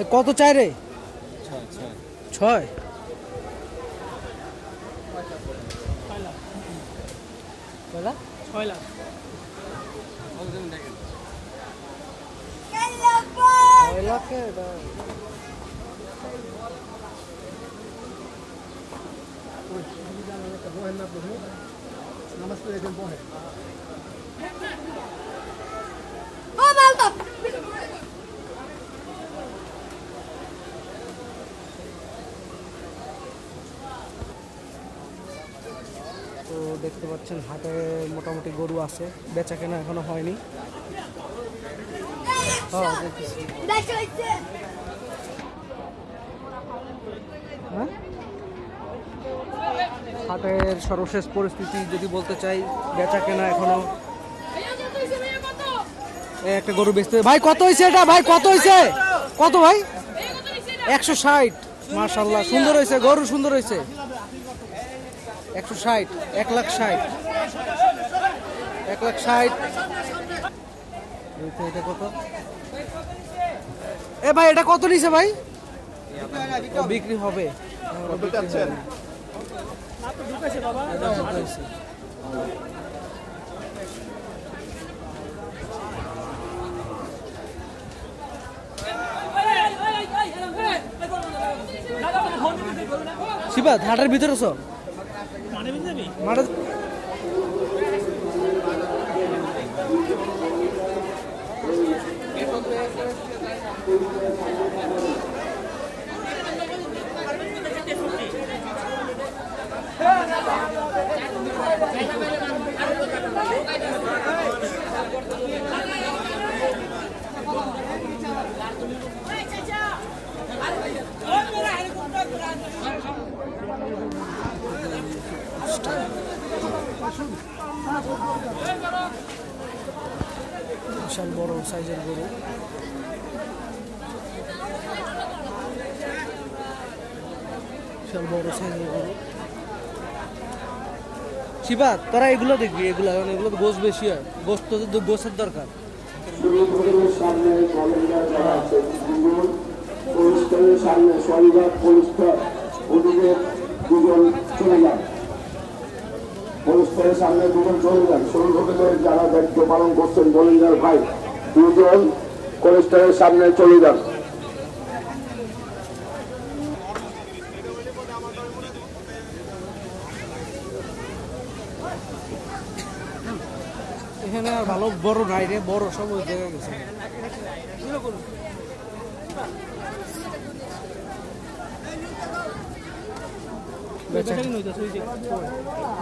এ কত চাই রে? ছয়। ছয় লাখ। ছয় লাখে? তো দেখতে পাচ্ছেন হাটে মোটামুটি গরু আছে বেচা কেনা এখনও হয়নি হ্যাঁ হ্যাঁ? হাটের সর্বশেষ পরিস্থিতি যদি বলতে চাই, বেচা কেনা এখনও। একটা গরু বেচতে ভাই, কত হয়েছে এটা? ভাই, কত হয়েছে কত ভাই? একশো ষাট। মার্শাল্লাহ সুন্দর হয়েছে গরু সুন্দর হয়েছে একশো ষাট, এক লাখ ষাট। এক লাখ ষাট। এটা কত? এ ভাই এটা কত নিছে ভাই? বিক্রি হবে। শিবা হাটের ভিতরে আছো মানে বুঝতে যাবি মাঠে বিশাল বড় সাইজের গরু শিবা তোরা এগুলো দেখবি এগুলো কারণ এগুলো গোস বেশি হয় গোস তোদের গোসের দরকার সামনে দুজন চলে যান পরিষ্কারের সামনে দুজন চলে যান সুরক্ষের যারা দায়িত্ব পালন করছেন ভলেন্টিয়ার ভাই দুজন পরিষ্কারের সামনে চলে যান। এখানে ভালো বড় নাই রে বড় সব ওই জায়গায় গেছে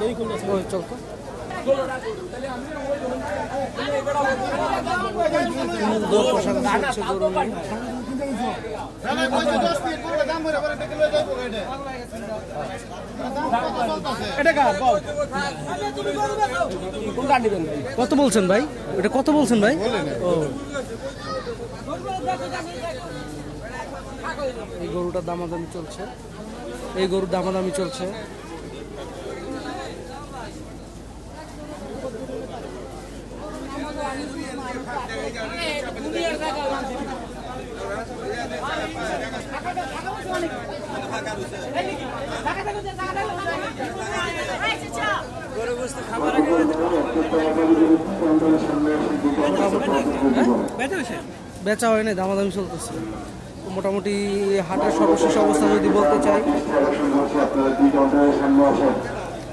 ওই যে চল তো। কত বলছেন ভাই? এটা কত বলছেন ভাই? ও। এই গরুটার দামাদামি চলছে। এই গরুর দামাদামি চলছে। বেচা হয় না দামাদামি চলতেছে। মোটামুটি হাটের সর্বশেষ অবস্থা যদি বলতে চাই।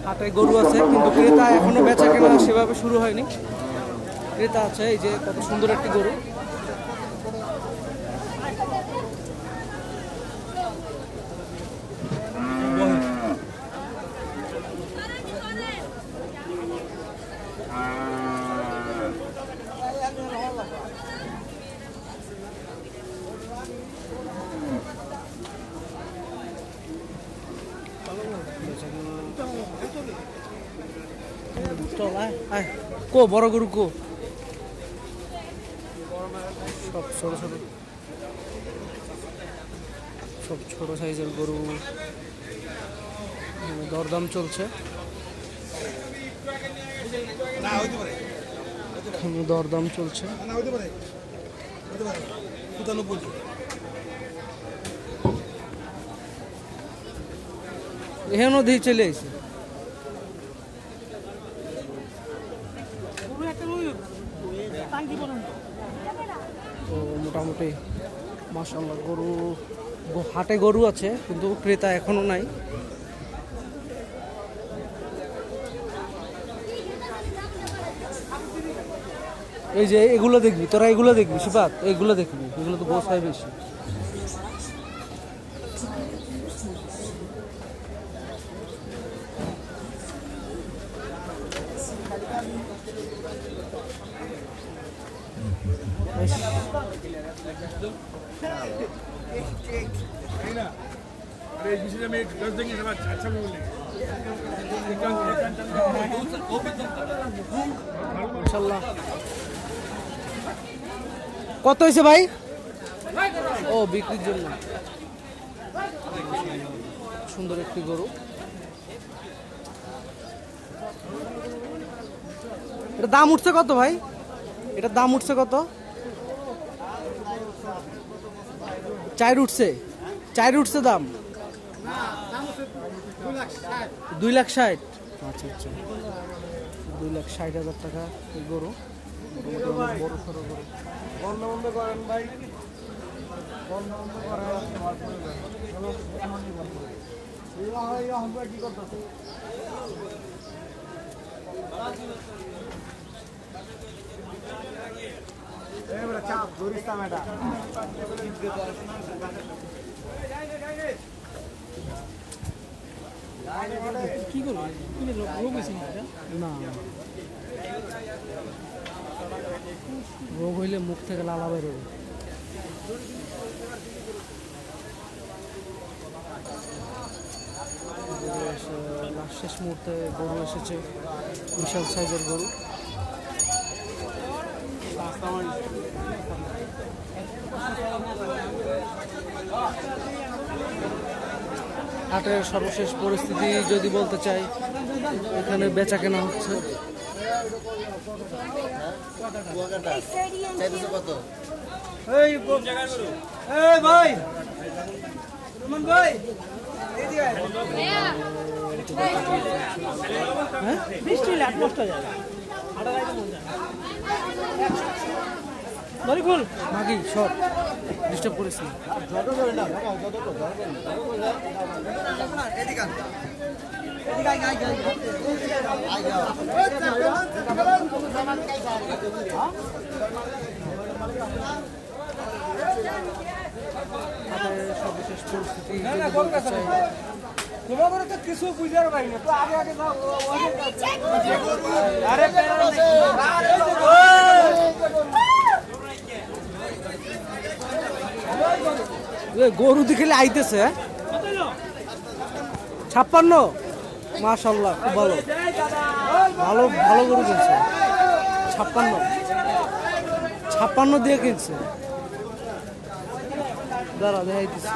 হাটে গরু আছে, কিন্তু ক্রেতা এখনও বেচা কেনা সেভাবে শুরু হয়নি। ক্রেতা আছে, এই যে কত সুন্দর একটি গরু। কো, বড় গরু কো। সব ছোট ছোট। সব ছোট সাইজের গরু। এখানে দরদাম চলছে। দরদাম চলছে। এখানেও দিয়ে চলে এসে পুরো একটা ওই টাঙ্কি পর্যন্ত তো মোটামুটি মাসাল্লাহ গরু হাটে গরু আছে, কিন্তু ক্রেতা এখনও নাই। এই যে এগুলো দেখবি, তোরা এগুলো দেখবি শিবাত এগুলো দেখবি, এগুলো তো গোসাই বেশি। কত হয়েছে ভাই? ও বিক্রির জন্য। সুন্দর একটি গরু। এটা দাম উঠছে কত ভাই? এটার দাম উঠছে কত? চার উঠছে। চার উঠছে দাম? দুই লাখ ষাট। আচ্ছা আচ্ছা। দুই লাখ ষাট হাজার টাকা গরু। করব কি রোগ হয়েছে না? রোগ হইলে মুখ থেকে লালা বেরোবে শেষ মুহূর্তে গরু এসেছে বিশাল সাইজের গরু হাটের সর্বশেষ পরিস্থিতি যদি বলতে চাই এখানে বেচা কেনা হচ্ছে। বৃষ্টি হলে খুল মাগি সব ডিস্টার্ব হাটের সর্বশেষ পরিস্থিতি তোমাদের তো কিছু বুঝার পাইনি তো আগে আগে আরে গরু দেখলে আইতেছে হ্যাঁ? ছাপ্পান্ন? মাশাল্লাহ খুব ভালো। ভালো ভালো গরু কিনছে। ছাপ্পান্ন। ছাপ্পান্ন দিয়ে কিনছে। দাঁড়া, দেখাইতেছি।